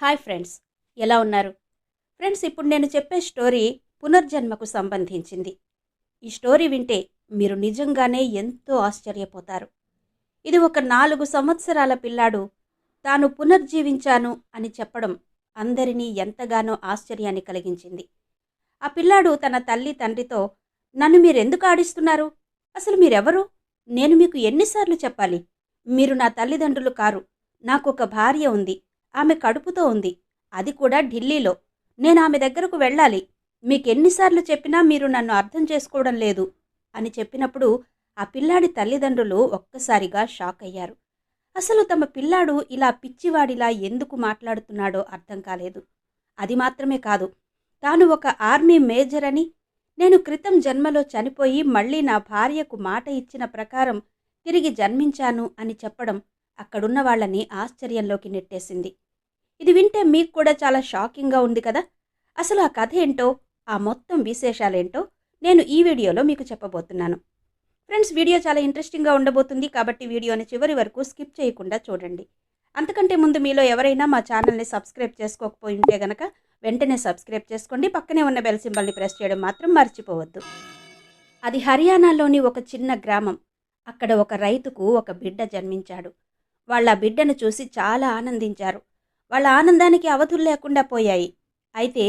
Hi friends ఎలా ఉన్నారు? Friends ఇప్పుడు నేను చెప్పే స్టోరీ పునర్జన్మకు సంబంధించింది. ఈ స్టోరీ వింటే మీరు నిజంగానే ఎంతో ఆశ్చర్యపోతారు. ఇది ఒక నాలుగు సంవత్సరాల పిల్లాడు తాను పునర్జీవించాను అని చెప్పడం అందరినీ ఎంతగానో ఆశ్చర్యాన్ని కలిగించింది. ఆ పిల్లాడు తన తల్లి తండ్రితో నన్ను మీరెందుకు ఆడిస్తున్నారు? అసలు మీరెవరు? నేను మీకు ఎన్నిసార్లు చెప్పాలి? మీరు నా తల్లిదండ్రులు కారు. నాకు ఒక భార్య ఉంది. ఆమె కడుపుతో ఉంది. అది కూడా ఢిల్లీలో. నేను ఆమె దగ్గరకు వెళ్ళాలి. మీకెన్నిసార్లు చెప్పినా మీరు నన్ను అర్థం చేసుకోవడం లేదు అని చెప్పినప్పుడు ఆ పిల్లాడి తల్లిదండ్రులు ఒక్కసారిగా షాక్ అయ్యారు. అసలు తమ పిల్లాడు ఇలా పిచ్చివాడిలా ఎందుకు మాట్లాడుతున్నాడో అర్థం కాలేదు. అది మాత్రమే కాదు. తాను ఒక ఆర్మీ మేజర్ అని నేను క్రితం జన్మలో చనిపోయి మళ్ళీ నా భార్యకు మాట ఇచ్చిన ప్రకారం తిరిగి జన్మించాను అని చెప్పడం అక్కడున్న వాళ్ళని ఆశ్చర్యంలోకి నెట్టేసింది. ఇది వింటే మీకు కూడా చాలా షాకింగ్గా ఉంది కదా? అసలు ఆ కథ ఏంటో ఆ మొత్తం విశేషాలేంటో నేను ఈ వీడియోలో మీకు చెప్పబోతున్నాను. ఫ్రెండ్స్ వీడియో చాలా ఇంట్రెస్టింగ్గా ఉండబోతుంది కాబట్టి వీడియోని చివరి వరకు స్కిప్ చేయకుండా చూడండి. అంతకంటే ముందు మీలో ఎవరైనా మా ఛానల్ని సబ్స్క్రైబ్ చేసుకోకపోయి ఉంటే గనక వెంటనే సబ్స్క్రైబ్ చేసుకోండి. పక్కనే ఉన్న బెల్ సింబల్ని ప్రెస్ చేయడం మాత్రం మర్చిపోవద్దు. అది హర్యానాలోని ఒక చిన్న గ్రామం. అక్కడ ఒక రైతుకు ఒక బిడ్డ జన్మించాడు. వాళ్ళ బిడ్డను చూసి చాలా ఆనందించారు. వాళ్ళ ఆనందానికి అవధులు లేకుండా పోయాయి. అయితే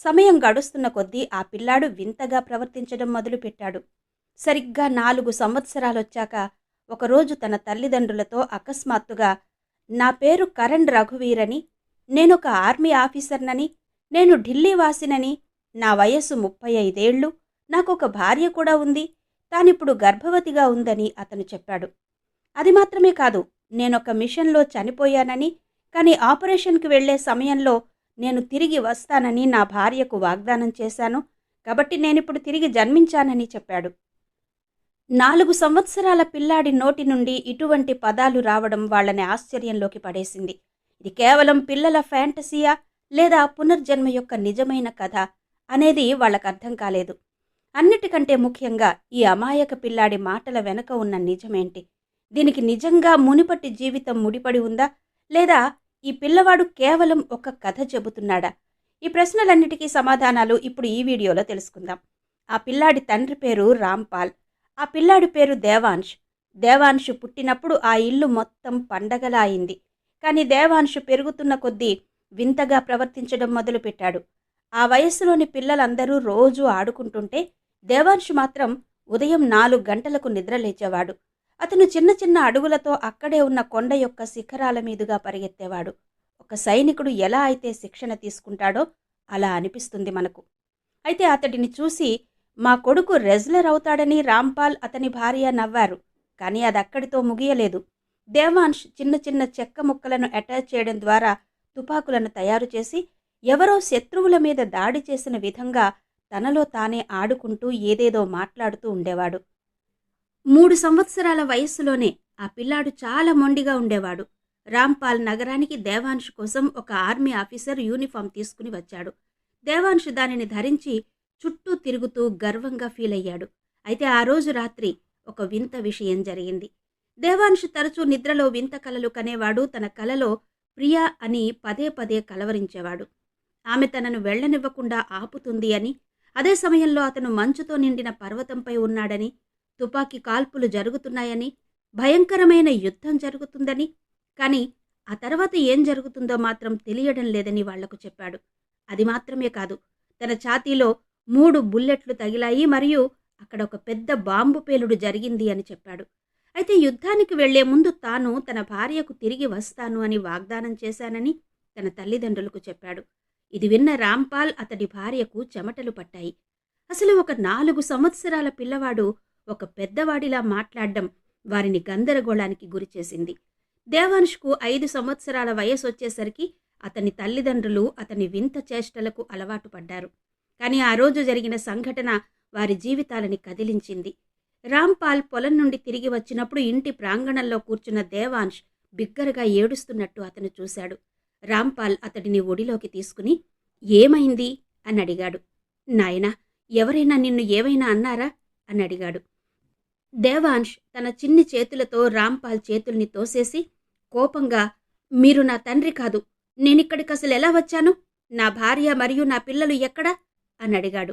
సమయం గడుస్తున్న కొద్దీ ఆ పిల్లాడు వింతగా ప్రవర్తించడం మొదలుపెట్టాడు. సరిగ్గా నాలుగు సంవత్సరాలొచ్చాక ఒకరోజు తన తల్లిదండ్రులతో అకస్మాత్తుగా నా పేరు కరణ్ రఘువీరని నేనొక ఆర్మీ ఆఫీసర్నని నేను ఢిల్లీ వాసినని నా వయస్సు ముప్పై ఐదేళ్ళు నాకొక భార్య కూడా ఉంది తానిప్పుడు గర్భవతిగా ఉందని అతను చెప్పాడు. అది మాత్రమే కాదు నేనొక మిషన్లో చనిపోయానని కానీ ఆపరేషన్కి వెళ్ళే సమయంలో నేను తిరిగి వస్తానని నా భార్యకు వాగ్దానం చేశాను. కాబట్టి నేనిప్పుడు తిరిగి జన్మించానని చెప్పాడు. నాలుగు సంవత్సరాల పిల్లాడి నోటి నుండి ఇటువంటి పదాలు రావడం వాళ్ళని ఆశ్చర్యంలోకి పడేసింది. ఇది కేవలం పిల్లల ఫ్యాంటసీయా లేదా పునర్జన్మ యొక్క నిజమైన కథ అనేది వాళ్ళకు అర్థం కాలేదు. అన్నిటికంటే ముఖ్యంగా ఈ అమాయక పిల్లాడి మాటల వెనుక ఉన్న నిజమేంటి? దీనికి నిజంగా మునిపటి జీవితం ముడిపడి ఉందా? లేదా ఈ పిల్లవాడు కేవలం ఒక కథ చెబుతున్నాడా? ఈ ప్రశ్నలన్నిటికీ సమాధానాలు ఇప్పుడు ఈ వీడియోలో తెలుసుకుందాం. ఆ పిల్లాడి తండ్రి పేరు రాంపాల్. ఆ పిల్లాడి పేరు దేవాంశ్. దేవాంశు పుట్టినప్పుడు ఆ ఇల్లు మొత్తం పండగలా అయింది. కానీ దేవాంశు పెరుగుతున్న కొద్దీ వింతగా ప్రవర్తించడం మొదలుపెట్టాడు. ఆ వయస్సులోని పిల్లలందరూ రోజూ ఆడుకుంటుంటే దేవాంశు మాత్రం ఉదయం నాలుగు గంటలకు నిద్రలేచేవాడు. అతను చిన్న చిన్న అడుగులతో అక్కడే ఉన్న కొండ యొక్క శిఖరాల మీదుగా పరిగెత్తేవాడు. ఒక సైనికుడు ఎలా అయితే శిక్షణ తీసుకుంటాడో అలా అనిపిస్తుంది మనకు. అయితే అతడిని చూసి మా కొడుకు రెజ్లర్ అవుతాడని రాంపాల్ అతని భార్య నవ్వారు కానీ అది అక్కడితో ముగియలేదు. దేవాన్ష్ చిన్న చిన్న చెక్క ముక్కలను అటాచ్ చేయడం ద్వారా తుపాకులను తయారు చేసి ఎవరో శత్రువుల మీద దాడి చేసిన విధంగా తనలో తానే ఆడుకుంటూ ఏదేదో మాట్లాడుతూ ఉండేవాడు. మూడు సంవత్సరాల వయస్సులోనే ఆ పిల్లాడు చాలా మొండిగా ఉండేవాడు. రాంపాల్ నగరానికి దేవాంశ్ కోసం ఒక ఆర్మీ ఆఫీసర్ యూనిఫామ్ తీసుకుని వచ్చాడు. దేవాంశ్ దానిని ధరించి చుట్టూ తిరుగుతూ గర్వంగా ఫీల్ అయ్యాడు. అయితే ఆ రోజు రాత్రి ఒక వింత విషయం జరిగింది. దేవాంశ్ తరచూ నిద్రలో వింత కలలు కనేవాడు తన కలలో ప్రియా అని పదే పదే కలవరించేవాడు. ఆమె తనను వెళ్ళనివ్వకుండా ఆపుతుంది అని అదే సమయంలో అతను మంచుతో నిండిన పర్వతంపై ఉన్నాడని తుపాకీ కాల్పులు జరుగుతున్నాయని భయంకరమైన యుద్ధం జరుగుతుందని కానీ ఆ తర్వాత ఏం జరుగుతుందో మాత్రం తెలియడం లేదని వాళ్ళకు చెప్పాడు. అది మాత్రమే కాదు తన ఛాతీలో మూడు బుల్లెట్లు తగిలాయి మరియు అక్కడ ఒక పెద్ద బాంబు పేలుడు జరిగింది అని చెప్పాడు. అయితే యుద్ధానికి వెళ్ళే ముందు తాను తన భార్యకు తిరిగి వస్తాను అని వాగ్దానం చేశానని తన తల్లిదండ్రులకు చెప్పాడు. ఇది విన్న రాంపాల్ అతడి భార్యకు చెమటలు పట్టాయి. అసలు ఒక నాలుగు సంవత్సరాల పిల్లవాడు ఒక పెద్దవాడిలా మాట్లాడడం వారిని గందరగోళానికి గురిచేసింది దేవాంష్కు ఐదు సంవత్సరాల వయసు వచ్చేసరికి అతని తల్లిదండ్రులు అతని వింత చేష్టలకు అలవాటు పడ్డారు. కానీ ఆ రోజు జరిగిన సంఘటన వారి జీవితాలని కదిలించింది. రాంపాల్ పొలం నుండి తిరిగి వచ్చినప్పుడు ఇంటి ప్రాంగణంలో కూర్చున్న దేవాంష్ బిగ్గరగా ఏడుస్తున్నట్టు అతను చూశాడు. రాంపాల్ అతడిని ఒడిలోకి తీసుకుని ఏమైంది? అని అడిగాడు. నాయనా ఎవరైనా నిన్ను ఏవైనా అన్నారా? అని అడిగాడు. దేవాంశ్ తన చిన్ని చేతులతో రాంపాల్ చేతుల్ని తోసేసి కోపంగా మీరు నా తండ్రి కాదు నేనిక్కడికి అసలు ఎలా వచ్చాను? నా భార్య మరియు నా పిల్లలు ఎక్కడా? అని అడిగాడు.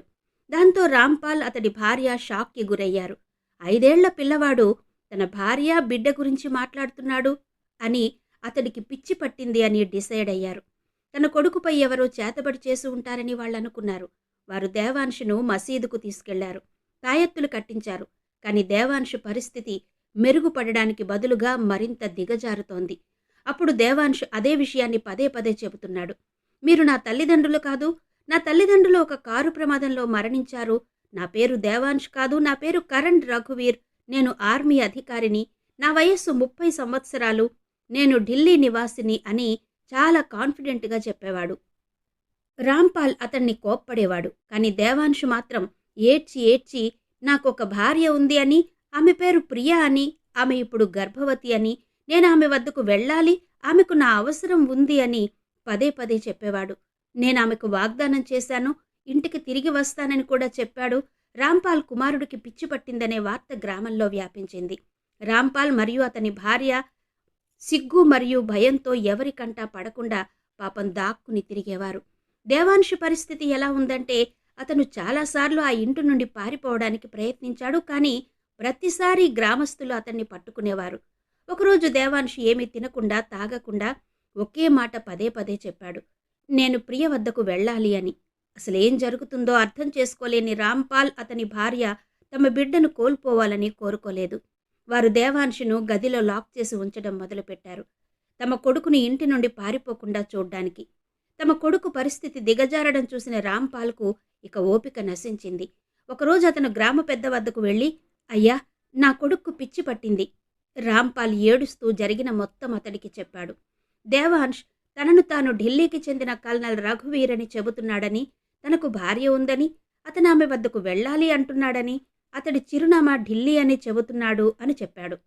దాంతో రాంపాల్ అతడి భార్య షాక్కి గురయ్యారు. ఐదేళ్ళ పిల్లవాడు తన భార్య బిడ్డ గురించి మాట్లాడుతున్నాడు అని అతడికి పిచ్చి పట్టింది అని డిసైడ్ అయ్యారు. తన కొడుకుపై ఎవరో చేతబడి చేసి ఉంటారని వాళ్ళు అనుకున్నారు వారు దేవాంశును మసీదుకు తీసుకెళ్ళారు. తాయెత్తులు కట్టించారు. కానీ దేవాంశు పరిస్థితి మెరుగుపడడానికి బదులుగా మరింత దిగజారుతోంది. అప్పుడు దేవాంశు అదే విషయాన్ని పదే పదే చెబుతున్నాడు. మీరు నా తల్లిదండ్రులు కాదు నా తల్లిదండ్రులు ఒక కారు ప్రమాదంలో మరణించారు. నా పేరు దేవాంశ్ కాదు నా పేరు కరణ్ రఘువీర్. నేను ఆర్మీ అధికారిని. నా వయస్సు ముప్పై సంవత్సరాలు. నేను ఢిల్లీ నివాసిని అని చాలా కాన్ఫిడెంట్గా చెప్పేవాడు. రాంపాల్ అతన్ని కోప్పడేవాడు. కానీ దేవాంశు మాత్రం ఏడ్చి ఏడ్చి నాకొక భార్య ఉంది అని ఆమె పేరు ప్రియా అని ఆమె ఇప్పుడు గర్భవతి అని నేను ఆమె వద్దకు వెళ్ళాలి ఆమెకు నా అవసరం ఉంది అని పదే పదే చెప్పేవాడు. నేను ఆమెకు వాగ్దానం చేశాను ఇంటికి తిరిగి వస్తానని కూడా చెప్పాడు. రాంపాల్ కుమారుడికి పిచ్చి పట్టిందనే వార్త గ్రామంలో వ్యాపించింది. రాంపాల్ మరియు అతని భార్య సిగ్గు మరియు భయంతో ఎవరికంటా పడకుండా పాపం దాక్కుని తిరిగేవారు. దేవాంశు పరిస్థితి ఎలా ఉందంటే అతను చాలాసార్లు ఆ ఇంటి నుండి పారిపోవడానికి ప్రయత్నించాడు కానీ ప్రతిసారి గ్రామస్తులు అతన్ని పట్టుకునేవారు. ఒకరోజు దేవాన్షి ఏమీ తినకుండా తాగకుండా ఒకే మాట పదే పదే చెప్పాడు. నేను ప్రియ వద్దకు వెళ్ళాలి అని. అసలేం జరుగుతుందో అర్థం చేసుకోలేని రాంపాల్ అతని భార్య తమ బిడ్డను కోల్పోవాలని కోరుకోలేదు. వారు దేవాన్షిను గదిలో లాక్ చేసి ఉంచడం మొదలుపెట్టారు. తమ కొడుకుని ఇంటి నుండి పారిపోకుండా చూడ్డానికి. తమ కొడుకు పరిస్థితి దిగజారడం చూసిన రాంపాల్కు ఇక ఓపిక నశించింది. ఒకరోజు అతను గ్రామ పెద్ద వద్దకు వెళ్ళి అయ్యా నా కొడుక్కు పిచ్చి పట్టింది రాంపాల్ ఏడుస్తూ జరిగిన మొత్తం అతడికి చెప్పాడు. దేవాన్ష్ తనను తాను ఢిల్లీకి చెందిన కల్నల్ రఘువీర్ అని చెబుతున్నాడని తనకు భార్య ఉందని అతను ఆమె వద్దకు వెళ్ళాలి అంటున్నాడని అతడి చిరునామా ఢిల్లీ అని చెబుతున్నాడు అని చెప్పాడు.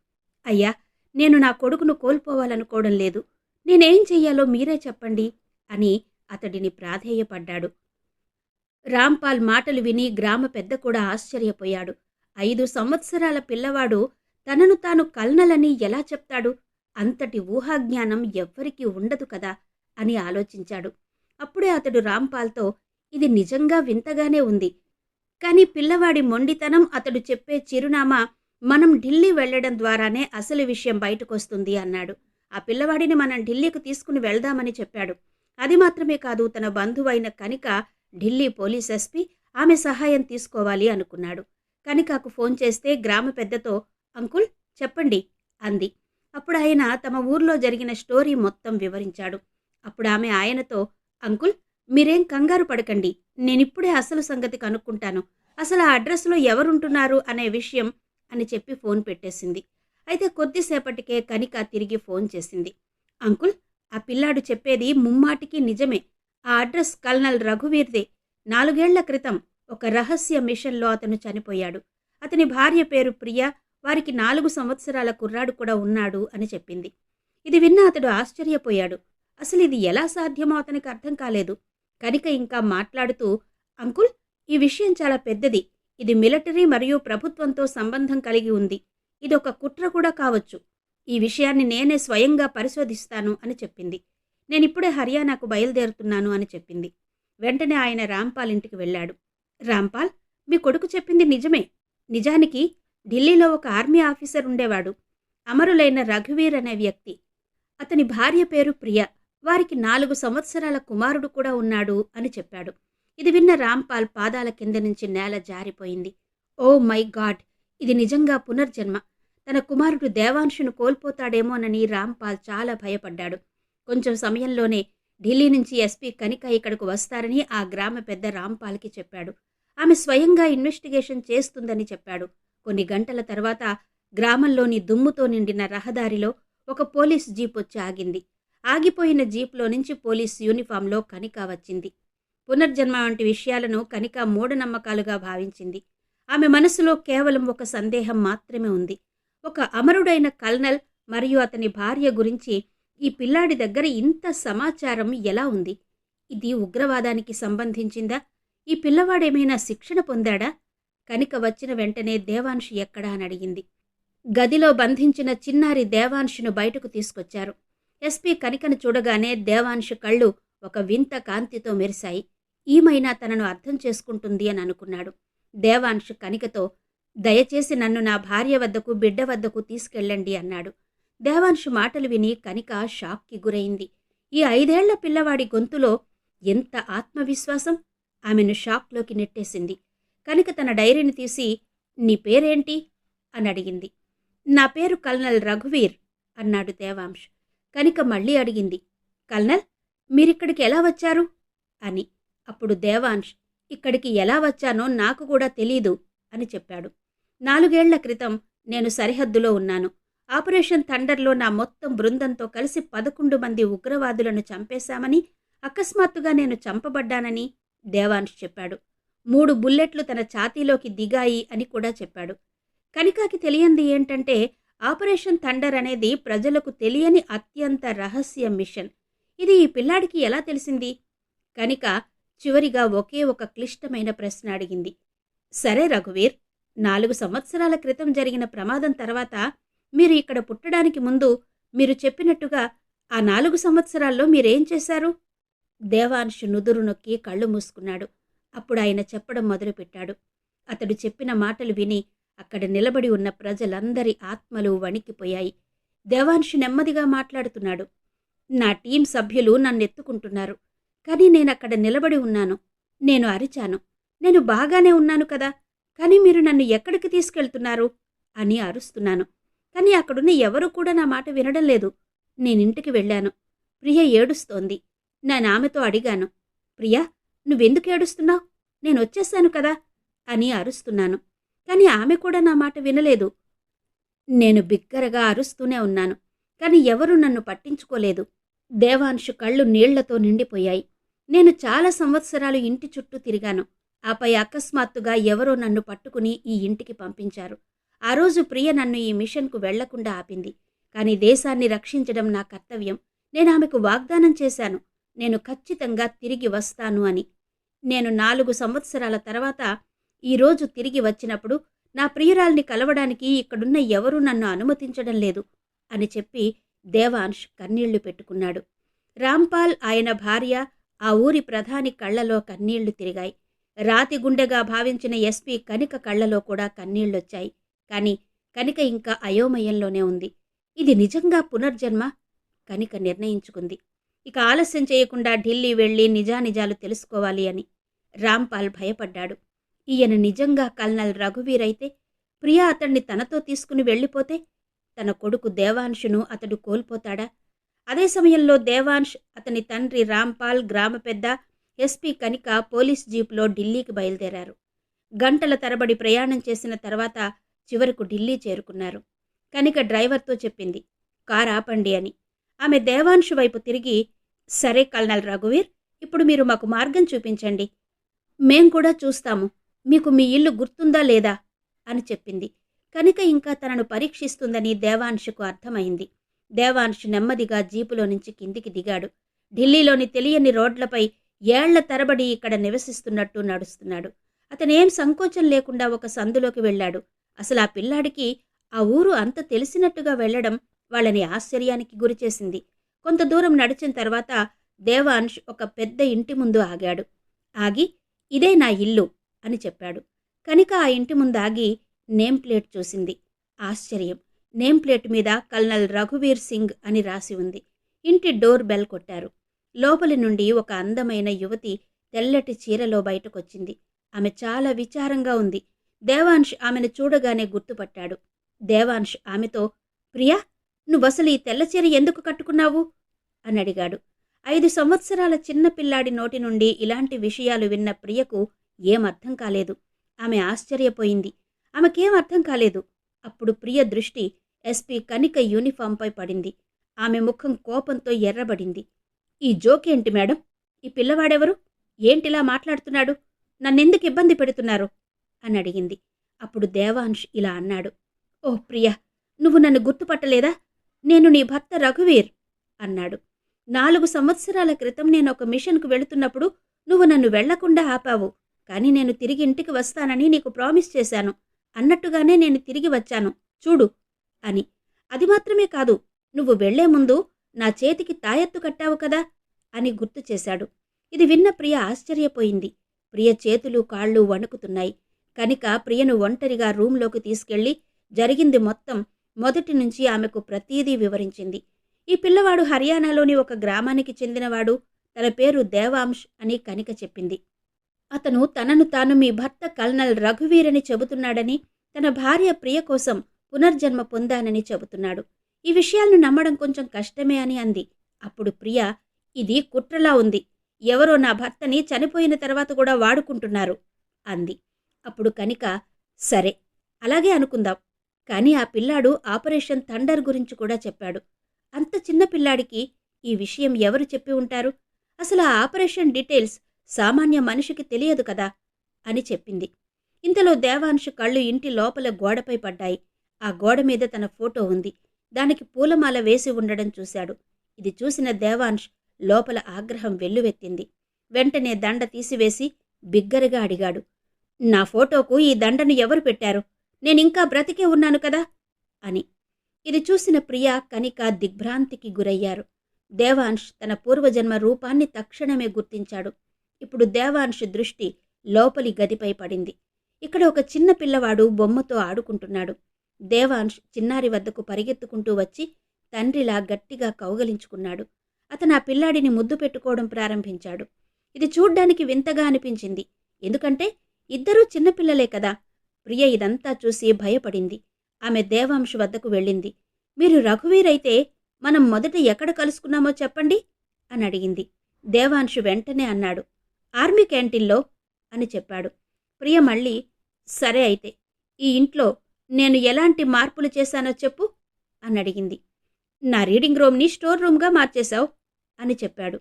అయ్యా నేను నా కొడుకును కోల్పోవాలనుకోవడం లేదు. నేనేం చెయ్యాలో మీరే చెప్పండి. అని అతడిని ప్రాధేయపడ్డాడు. రాంపాల్ మాటలు విని గ్రామ పెద్ద కూడా ఆశ్చర్యపోయాడు. ఐదు సంవత్సరాల పిల్లవాడు తనను తాను కల్నలని ఎలా చెప్తాడు? అంతటి ఊహాజ్ఞానం ఎవ్వరికీ ఉండదు కదా? అని ఆలోచించాడు. అప్పుడే అతడు రాంపాల్తో ఇది నిజంగా వింతగానే ఉంది. కానీ పిల్లవాడి మొండితనం అతడు చెప్పే చిరునామా మనం ఢిల్లీ వెళ్ళడం ద్వారానే అసలు విషయం బయటకొస్తుంది అన్నాడు. ఆ పిల్లవాడిని మనం ఢిల్లీకి తీసుకుని వెళ్దామని చెప్పాడు. అది మాత్రమే కాదు తన బంధువైన కనిక ఢిల్లీ పోలీస్ ఎస్పీ ఆమె సహాయం తీసుకోవాలి అనుకున్నాడు. కనికాకు ఫోన్ చేస్తే గ్రామ పెద్దతో అంకుల్ చెప్పండి అంది. అప్పుడు ఆయన తమ ఊర్లో జరిగిన స్టోరీ మొత్తం వివరించాడు. అప్పుడు ఆమె ఆయనతో అంకుల్ మీరేం కంగారు పడకండి. నేనిప్పుడే అసలు సంగతి కనుక్కుంటాను. అసలు ఆ అడ్రస్లో ఎవరుంటున్నారు అనే విషయం అని చెప్పి ఫోన్ పెట్టేసింది. అయితే కొద్దిసేపటికే కనిక తిరిగి ఫోన్ చేసింది. అంకుల్ ఆ పిల్లాడు చెప్పేది ముమ్మాటికి నిజమే. ఆ అడ్రస్ కల్నల్ రఘువీర్దే. నాలుగేళ్ళ క్రితం ఒక రహస్య మిషన్లో అతను చనిపోయాడు. అతని భార్య పేరు ప్రియ. వారికి నాలుగు సంవత్సరాల కుర్రాడు కూడా ఉన్నాడు అని చెప్పింది. ఇది విన్న అతడు ఆశ్చర్యపోయాడు. అసలు ఇది ఎలా సాధ్యమో అతనికి అర్థం కాలేదు. కనిక ఇంకా మాట్లాడుతూ అంకుల్ ఈ విషయం చాలా పెద్దది. ఇది మిలిటరీ మరియు ప్రభుత్వంతో సంబంధం కలిగి ఉంది. ఇది ఒక కుట్ర కూడా కావచ్చు. ఈ విషయాన్ని నేనే స్వయంగా పరిశోధిస్తాను అని చెప్పింది. నేనిప్పుడే హర్యానాకు బయలుదేరుతున్నాను అని చెప్పింది. వెంటనే ఆయన రాంపాల్ ఇంటికి వెళ్ళాడు. రాంపాల్ మీ కొడుకు చెప్పింది నిజమే. నిజానికి ఢిల్లీలో ఒక ఆర్మీ ఆఫీసర్ ఉండేవాడు. అమరులైన రఘువీర్ అనే వ్యక్తి. అతని భార్య పేరు ప్రియ. వారికి నాలుగు సంవత్సరాల కుమారుడు కూడా ఉన్నాడు అని చెప్పాడు. ఇది విన్న రాంపాల్ పాదాల కింద నుంచి నేల జారిపోయింది. Oh my god! ఇది నిజంగా పునర్జన్మ. తన కుమారుడు దేవాంశును కోల్పోతాడేమోనని రాంపాల్ చాలా భయపడ్డాడు. కొంచెం సమయంలోనే ఢిల్లీ నుంచి ఎస్పీ కనిక ఇక్కడకు వస్తారని ఆ గ్రామ పెద్ద రాంపాల్కి చెప్పాడు. ఆమె స్వయంగా ఇన్వెస్టిగేషన్ చేస్తుందని చెప్పాడు. కొన్ని గంటల తర్వాత గ్రామంలోని దుమ్ముతో నిండిన రహదారిలో ఒక పోలీస్ జీప్ వచ్చి ఆగింది. ఆగిపోయిన జీప్లో నుంచి పోలీస్ యూనిఫామ్లో కనిక వచ్చింది. పునర్జన్మ వంటి విషయాలను కనిక మూఢనమ్మకాలుగా భావించింది. ఆమె మనసులో కేవలం ఒక సందేహం మాత్రమే ఉంది. ఒక అమరుడైన కల్నల్ మరియు అతని భార్య గురించి ఈ పిల్లాడి దగ్గర ఇంత సమాచారం ఎలా ఉంది? ఇది ఉగ్రవాదానికి సంబంధించిందా? ఈ పిల్లవాడేమైనా శిక్షణ పొందాడా? కనిక వచ్చిన వెంటనే దేవాన్షి ఎక్కడా అని అడిగింది. గదిలో బంధించిన చిన్నారి దేవాన్షును బయటకు తీసుకొచ్చారు. ఎస్పీ కనికను చూడగానే దేవాన్షు కళ్ళు ఒక వింత కాంతితో మెరిశాయి. ఈమైనా తనను అర్థం చేసుకుంటుంది అని అనుకున్నాడు. దేవాన్షు కనికతో దయచేసి నన్ను నా భార్య వద్దకు బిడ్డ వద్దకు తీసుకెళ్ళండి అన్నాడు. దేవాంశ్ మాటలు విని కనిక షాక్కి గురైంది. ఈ ఐదేళ్ళ పిల్లవాడి గొంతులో ఎంత ఆత్మవిశ్వాసం? ఆమెను షాక్లోకి నెట్టేసింది. కనుక తన డైరీని తీసి నీ పేరేంటి? అని అడిగింది. నా పేరు కల్నల్ రఘువీర్ అన్నాడు దేవాంశ్. కనుక మళ్ళీ అడిగింది. కల్నల్ మీరిక్కడికి ఎలా వచ్చారు? అని. అప్పుడు దేవాంశ్ ఇక్కడికి ఎలా వచ్చానో నాకు కూడా తెలీదు. అని చెప్పాడు. నాలుగేళ్ళ క్రితం నేను సరిహద్దులో ఉన్నాను. ఆపరేషన్ థండర్లో నా మొత్తం బృందంతో కలిసి పదకొండు మంది ఉగ్రవాదులను చంపేశామని అకస్మాత్తుగా నేను చంపబడ్డానని దేవాన్ష్ చెప్పాడు. మూడు బుల్లెట్లు తన ఛాతీలోకి దిగాయి అని కూడా చెప్పాడు. కనికాకి తెలియంది ఏంటంటే ఆపరేషన్ థండర్ అనేది ప్రజలకు తెలియని అత్యంత రహస్య మిషన్. ఇది ఈ పిల్లాడికి ఎలా తెలిసింది? కనిక చివరిగా ఒకే ఒక క్లిష్టమైన ప్రశ్న అడిగింది. సరే రఘువీర్ నాలుగు సంవత్సరాల క్రితం జరిగిన ప్రమాదం తర్వాత మీరు ఇక్కడ పుట్టడానికి ముందు మీరు చెప్పినట్టుగా ఆ నాలుగు సంవత్సరాల్లో మీరేం చేశారు? దేవాంశు నుదురు నొక్కి కళ్ళు మూసుకున్నాడు. అప్పుడు ఆయన చెప్పడం మొదలుపెట్టాడు. అతడు చెప్పిన మాటలు విని అక్కడ నిలబడి ఉన్న ప్రజలందరి ఆత్మలు వణికిపోయాయి. దేవాంశు నెమ్మదిగా మాట్లాడుతున్నాడు. నా టీం సభ్యులు నన్నెత్తుకుంటున్నారు. కానీ నేనక్కడ నిలబడి ఉన్నాను. నేను అరిచాను. నేను బాగానే ఉన్నాను కదా కానీ మీరు నన్ను ఎక్కడికి తీసుకెళ్తున్నారు? అని అరుస్తున్నాను. కానీ అక్కడున్న ఎవరూ కూడా నా మాట వినడం లేదు. నేనింటికి వెళ్ళాను. ప్రియ ఏడుస్తోంది. నేను ఆమెతో అడిగాను. ప్రియా నువ్వెందుకు ఏడుస్తున్నావు? నేను వచ్చేసాను కదా అని అరుస్తున్నాను. కానీ ఆమె కూడా నా మాట వినలేదు. నేను బిగ్గరగా అరుస్తూనే ఉన్నాను. కానీ ఎవరూ నన్ను పట్టించుకోలేదు. దేవాంశు కళ్ళు నీళ్ళతో నిండిపోయాయి. నేను చాలా సంవత్సరాలు ఇంటి చుట్టూ తిరిగాను. ఆపై అకస్మాత్తుగా ఎవరో నన్ను పట్టుకుని ఈ ఇంటికి పంపించారు. ఆ రోజు ప్రియ నన్ను ఈ మిషన్కు వెళ్ళకుండా ఆపింది. కానీ దేశాన్ని రక్షించడం నా కర్తవ్యం. నేను ఆమెకు వాగ్దానం చేశాను. నేను ఖచ్చితంగా తిరిగి వస్తాను అని. నేను నాలుగు సంవత్సరాల తర్వాత ఈరోజు తిరిగి వచ్చినప్పుడు నా ప్రియురాల్ని కలవడానికి ఇక్కడున్న ఎవరూ నన్ను అనుమతించడం లేదు అని చెప్పి దేవాంష్ కన్నీళ్ళు పెట్టుకున్నాడు. రాంపాల్ ఆయన భార్య ఆ ఊరి ప్రధాని కళ్ళలో కన్నీళ్ళు తిరిగాయి. రాతి గుండెగా భావించిన ఎస్పీ కనిక కళ్ళలో కూడా కన్నీళ్ళొచ్చాయి కానీ కనిక ఇంకా అయోమయంలోనే ఉంది. ఇది నిజంగా పునర్జన్మ? కనిక నిర్ణయించుకుంది. ఇక ఆలస్యం చేయకుండా ఢిల్లీ వెళ్ళి నిజానిజాలు తెలుసుకోవాలి అని రాంపాల్ భయపడ్డాడు. ఈయన నిజంగా కల్నల్ రఘువీర్ అయితే ప్రియా అతన్ని తనతో తీసుకుని వెళ్ళిపోతే తన కొడుకు దేవాంశును అతడు కోల్పోతాడా? అదే సమయంలో దేవాంశ్ అతని తండ్రి రాంపాల్ గ్రామ పెద్ద ఎస్పీ కనిక పోలీస్ జీపులో ఢిల్లీకి బయలుదేరారు. గంటల తరబడి ప్రయాణం చేసిన తర్వాత చివరకు ఢిల్లీ చేరుకున్నారు. కనిక డ్రైవర్తో చెప్పింది కార్ ఆపండి అని. ఆమె దేవాంశు వైపు తిరిగి సరే కల్నల్ రఘువీర్ ఇప్పుడు మీరు మాకు మార్గం చూపించండి. మేం కూడా చూస్తాము. మీకు మీ ఇల్లు గుర్తుందా లేదా? అని చెప్పింది. కనుక ఇంకా తనను పరీక్షిస్తుందని దేవాంశుకు అర్థమైంది. దేవాంశు నెమ్మదిగా జీపులో నుంచి కిందికి దిగాడు. ఢిల్లీలోని తెలియని రోడ్లపై ఏళ్ళ తరబడి ఇక్కడ నివసిస్తున్నట్టు నడుస్తున్నాడు. అతనేం సంకోచం లేకుండా ఒక సందులోకి వెళ్ళాడు. అసలు ఆ పిల్లాడికి ఆ ఊరు అంత తెలిసినట్టుగా వెళ్ళడం వాళ్ళని ఆశ్చర్యానికి గురిచేసింది కొంత దూరం నడిచిన తర్వాత దేవాన్ష్ ఒక పెద్ద ఇంటి ముందు ఆగాడు. ఆగి ఇదే నా ఇల్లు అని చెప్పాడు. కనుక ఆ ఇంటి ముందు ఆగి నేమ్ ప్లేట్ చూసింది. ఆశ్చర్యం. నేమ్ ప్లేట్ మీద కల్నల్ రఘువీర్ సింగ్ అని రాసి ఉంది. ఇంటి డోర్ బెల్ కొట్టారు. లోపలి నుండి ఒక అందమైన యువతి తెల్లటి చీరలో బయటకొచ్చింది. ఆమె చాలా విచారంగా ఉంది. దేవాన్ష్ ఆమెను చూడగానే గుర్తుపట్టాడు. దేవాన్ష్ ఆమెతో ప్రియా నువ్వసలు ఈ తెల్ల చీర ఎందుకు కట్టుకున్నావు? అని అడిగాడు. ఐదు సంవత్సరాల చిన్న పిల్లాడి నోటి నుండి ఇలాంటి విషయాలు విన్న ప్రియకు ఏం అర్థం కాలేదు. ఆమె ఆశ్చర్యపోయింది. ఆమెకేం అర్థం కాలేదు? అప్పుడు ప్రియ దృష్టి ఎస్పీ కనిక యూనిఫాంపై పడింది. ఆమె ముఖం కోపంతో ఎర్రబడింది. ఈ జోకేంటి మేడం? ఈ పిల్లవాడెవరు? ఏంటిలా మాట్లాడుతున్నాడు? నన్నెందుకు ఇబ్బంది పెడుతున్నారు? అని అడిగింది. అప్పుడు దేవాంష్ ఇలా అన్నాడు. ఓ ప్రియ నువ్వు నన్ను గుర్తుపట్టలేదా? నేను నీ భర్త రఘువీర్ అన్నాడు. నాలుగు సంవత్సరాల క్రితం నేను ఒక మిషన్కు వెళుతున్నప్పుడు నువ్వు నన్ను వెళ్ళకుండా ఆపావు. కానీ నేను తిరిగి ఇంటికి వస్తానని నీకు ప్రామిస్ చేశాను. అన్నట్టుగానే నేను తిరిగి వచ్చాను. చూడు అని. అది మాత్రమే కాదు నువ్వు వెళ్ళే ముందు నా చేతికి తాయెత్తు కట్టావు కదా? అని గుర్తు చేశాడు. ఇది విన్న ప్రియ ఆశ్చర్యపోయింది. ప్రియ చేతులు కాళ్ళు వణుకుతున్నాయి. కనుక ప్రియను ఒంటరిగా రూంలోకి తీసుకెళ్ళి జరిగింది మొత్తం మొదటి నుంచి ఆమెకు ప్రతీదీ వివరించింది. ఈ పిల్లవాడు హర్యానాలోని ఒక గ్రామానికి చెందినవాడు. తన పేరు దేవాంశ్ అని కనిక చెప్పింది. అతను తనను తాను మీ భర్త కల్నల్ రఘువీరని చెబుతున్నాడని తన భార్య ప్రియ కోసం పునర్జన్మ పొందానని చెబుతున్నాడు. ఈ విషయాలను నమ్మడం కొంచెం కష్టమే అని అంది. అప్పుడు ప్రియ ఇది కుట్రలా ఉంది. ఎవరో నా భర్తని చనిపోయిన తర్వాత కూడా వాడుకుంటున్నారు అంది. అప్పుడు కనిక సరే అలాగే అనుకుందాం. కానీ ఆ పిల్లాడు ఆపరేషన్ థండర్ గురించి కూడా చెప్పాడు. అంత చిన్న పిల్లాడికి ఈ విషయం ఎవరు చెప్పి ఉంటారు? అసలు ఆ ఆపరేషన్ డీటెయిల్స్ సామాన్య మనిషికి తెలియదు కదా అని చెప్పింది. ఇంతలో దేవాంశు కళ్ళు ఇంటి లోపల గోడపై పడ్డాయి. ఆ గోడ మీద తన ఫోటో ఉంది. దానికి పూలమాల వేసి ఉండడం చూశాడు. ఇది చూసిన దేవాంష్ లోపల ఆగ్రహం వెల్లువెత్తింది. వెంటనే దండ తీసివేసి బిగ్గరగా అడిగాడు. నా ఫోటోకు ఈ దండను ఎవరు పెట్టారు? నేనింకా బ్రతికే ఉన్నాను కదా? అని. ఇది చూసిన ప్రియా కనిక దిగ్భ్రాంతికి గురయ్యారు. దేవాంష్ తన పూర్వజన్మ రూపాన్ని తక్షణమే గుర్తించాడు. ఇప్పుడు దేవాంశ్ దృష్టి లోపలి గదిపై పడింది. ఇక్కడ ఒక చిన్న పిల్లవాడు బొమ్మతో ఆడుకుంటున్నాడు. దేవాంశ్ చిన్నారి వద్దకు పరిగెత్తుకుంటూ వచ్చి తండ్రిలా గట్టిగా కౌగలించుకున్నాడు. అతను ఆ పిల్లాడిని ముద్దు పెట్టుకోవడం ప్రారంభించాడు. ఇది చూడ్డానికి వింతగా అనిపించింది. ఎందుకంటే ఇద్దరూ చిన్నపిల్లలే కదా. ప్రియ ఇదంతా చూసి భయపడింది. ఆమె దేవాంశ్ వద్దకు వెళ్ళింది. మీరు రఘువీర్ అయితే మనం మొదట ఎక్కడ కలుసుకున్నామో చెప్పండి అని అడిగింది. దేవాంశు వెంటనే అన్నాడు. ఆర్మీ క్యాంటీన్లో అని చెప్పాడు. ప్రియ మళ్ళీ సరే అయితే ఈ ఇంట్లో నేను ఎలాంటి మార్పులు చేశానో చెప్పు అని అడిగింది. నా రీడింగ్ రూమ్ని స్టోర్ రూమ్గా మార్చేశావు అని చెప్పాడు.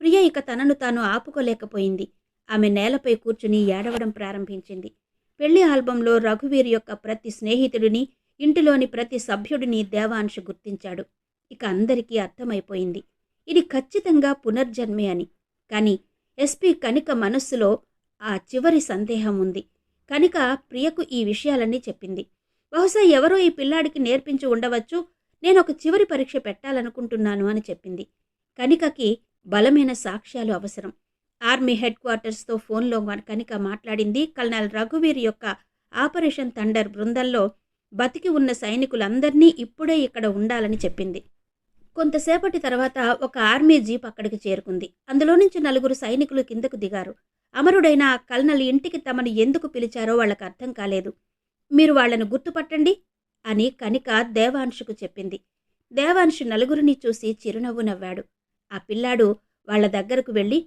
ప్రియ ఇక తనను తాను ఆపుకోలేకపోయింది. ఆమె నేలపై కూర్చుని ఏడవడం ప్రారంభించింది. పెళ్ళి ఆల్బంలో రఘువీర్ యొక్క ప్రతి స్నేహితుడిని ఇంటిలోని ప్రతి సభ్యుడిని దేవాంశు గుర్తించాడు. ఇక అందరికీ అర్థమైపోయింది. ఇది ఖచ్చితంగా పునర్జన్మే అని. కానీ ఎస్పీ కనిక మనస్సులో ఆ చివరి సందేహం ఉంది. కనుక ప్రియకు ఈ విషయాలన్నీ చెప్పింది. బహుశా ఎవరో ఈ పిల్లాడికి నేర్పించి ఉండవచ్చు. నేను ఒక చివరి పరీక్ష పెట్టాలనుకుంటున్నాను అని చెప్పింది. కనికకి బలమైన సాక్ష్యాలు అవసరం. ఆర్మీ హెడ్ క్వార్టర్స్తో ఫోన్లో కనిక మాట్లాడింది. కల్నల్ రఘువీర్ యొక్క ఆపరేషన్ థండర్ బృందంలో బతికి ఉన్న సైనికులందరినీ ఇప్పుడే ఇక్కడ ఉండాలని చెప్పింది. కొంతసేపటి తర్వాత ఒక ఆర్మీ జీప్ అక్కడికి చేరుకుంది. అందులో నుంచి నలుగురు సైనికులు కిందకు దిగారు. అమరుడైన కల్నల్ ఇంటికి తమను ఎందుకు పిలిచారో వాళ్ళకు అర్థం కాలేదు. మీరు వాళ్ళను గుర్తుపట్టండి అని కనిక దేవాంశుకు చెప్పింది. దేవాంశు నలుగురిని చూసి చిరునవ్వు నవ్వాడు. ఆ పిల్లాడు వాళ్ళ దగ్గరకు వెళ్ళి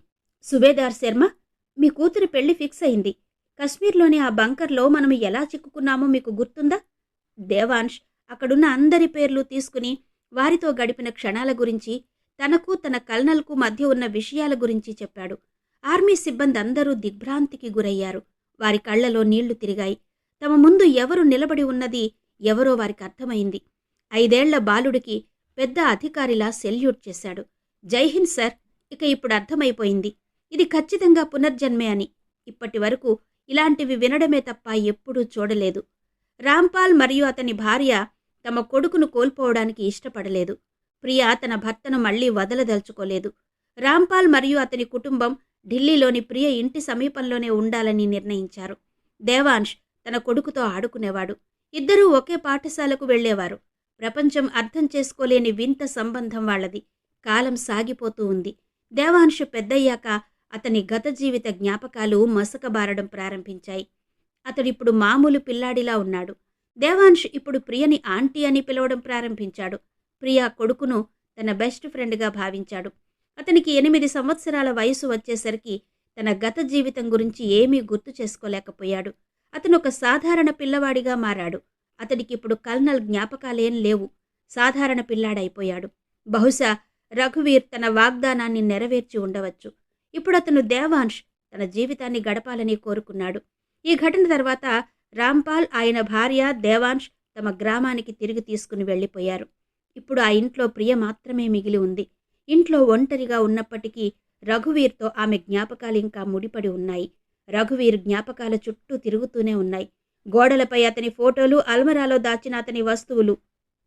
సుబేదార్ శర్మ మీ కూతురి పెళ్ళి ఫిక్స్ అయింది. కశ్మీర్లోని ఆ బంకర్లో మనం ఎలా చిక్కుకున్నామో మీకు గుర్తుందా? దేవాంష్ అక్కడున్న అందరి పేర్లు తీసుకుని వారితో గడిపిన క్షణాల గురించి తనకు తన కల్నల్కు మధ్య ఉన్న విషయాల గురించి చెప్పాడు. ఆర్మీ సిబ్బంది అందరూ దిగ్భ్రాంతికి గురయ్యారు. వారి కళ్ళలో నీళ్ళు తిరిగాయి. తమ ముందు ఎవరు నిలబడి ఉన్నది ఎవరో వారికి అర్థమైంది. ఐదేళ్ళ బాలుడికి పెద్ద అధికారిలా సెల్యూట్ చేశాడు. జైహింద్ సార్ ఇక ఇప్పుడు అర్థమైపోయింది. ఇది ఖచ్చితంగా పునర్జన్మే అని. ఇప్పటి వరకు ఇలాంటివి వినడమే తప్ప ఎప్పుడూ చూడలేదు. రాంపాల్ మరియు అతని భార్య తమ కొడుకును కోల్పోవడానికి ఇష్టపడలేదు. ప్రియా తన భర్తను మళ్ళీ వదలదలుచుకోలేదు. రాంపాల్ మరియు అతని కుటుంబం ఢిల్లీలోని ప్రియ ఇంటి సమీపంలోనే ఉండాలని నిర్ణయించారు. దేవాంష్ తన కొడుకుతో ఆడుకునేవాడు. ఇద్దరూ ఒకే పాఠశాలకు వెళ్ళేవారు ప్రపంచం అర్థం చేసుకోలేని వింత సంబంధం వాళ్ళది. కాలం సాగిపోతూ ఉంది. దేవాంశు పెద్దయ్యాక అతని గత జీవిత జ్ఞాపకాలు మసకబారడం ప్రారంభించాయి. అతడిప్పుడు మామూలు పిల్లాడిలా ఉన్నాడు. దేవాంశ్ ఇప్పుడు ప్రియని ఆంటీ అని పిలవడం ప్రారంభించాడు. ప్రియ కొడుకును తన బెస్ట్ ఫ్రెండ్గా భావించాడు. అతనికి ఎనిమిది సంవత్సరాల వయసు వచ్చేసరికి తన గత జీవితం గురించి ఏమీ గుర్తు చేసుకోలేకపోయాడు. అతను ఒక సాధారణ పిల్లవాడిగా మారాడు. అతడికి ఇప్పుడు కల్నల్ జ్ఞాపకాలేం లేవు. సాధారణ పిల్లాడైపోయాడు. బహుశా రఘువీర్ తన వాగ్దానాన్ని నెరవేర్చి ఉండవచ్చు. ఇప్పుడు అతను దేవాంష్ తన జీవితాన్ని గడపాలని కోరుకున్నాడు. ఈ ఘటన తర్వాత రాంపాల్ ఆయన భార్య దేవాంష్ తమ గ్రామానికి తిరిగి తీసుకుని వెళ్ళిపోయారు. ఇప్పుడు ఆ ఇంట్లో ప్రియ మాత్రమే మిగిలి ఉంది. ఇంట్లో ఒంటరిగా ఉన్నప్పటికీ రఘువీర్తో ఆమె జ్ఞాపకాలు ఇంకా ముడిపడి ఉన్నాయి. రఘువీర్ జ్ఞాపకాల చుట్టూ తిరుగుతూనే ఉన్నాయి. గోడలపై అతని ఫోటోలు అల్మరాలో దాచిన అతని వస్తువులు.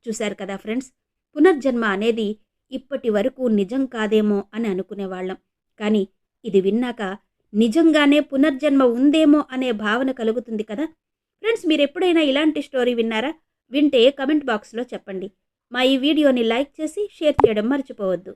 చూశారు కదా ఫ్రెండ్స్? పునర్జన్మ అనేది ఇప్పటి వరకు నిజం కాదేమో అని అనుకునేవాళ్ళం. కానీ ఇది విన్నాక నిజంగానే పునర్జన్మ ఉందేమో అనే భావన కలుగుతుంది కదా? ఫ్రెండ్స్ మీరు ఎప్పుడైనా ఇలాంటి స్టోరీ విన్నారా? వింటే కమెంట్ బాక్స్లో చెప్పండి. మా ఈ వీడియోని లైక్ చేసి షేర్ చేయడం మర్చిపోవద్దు.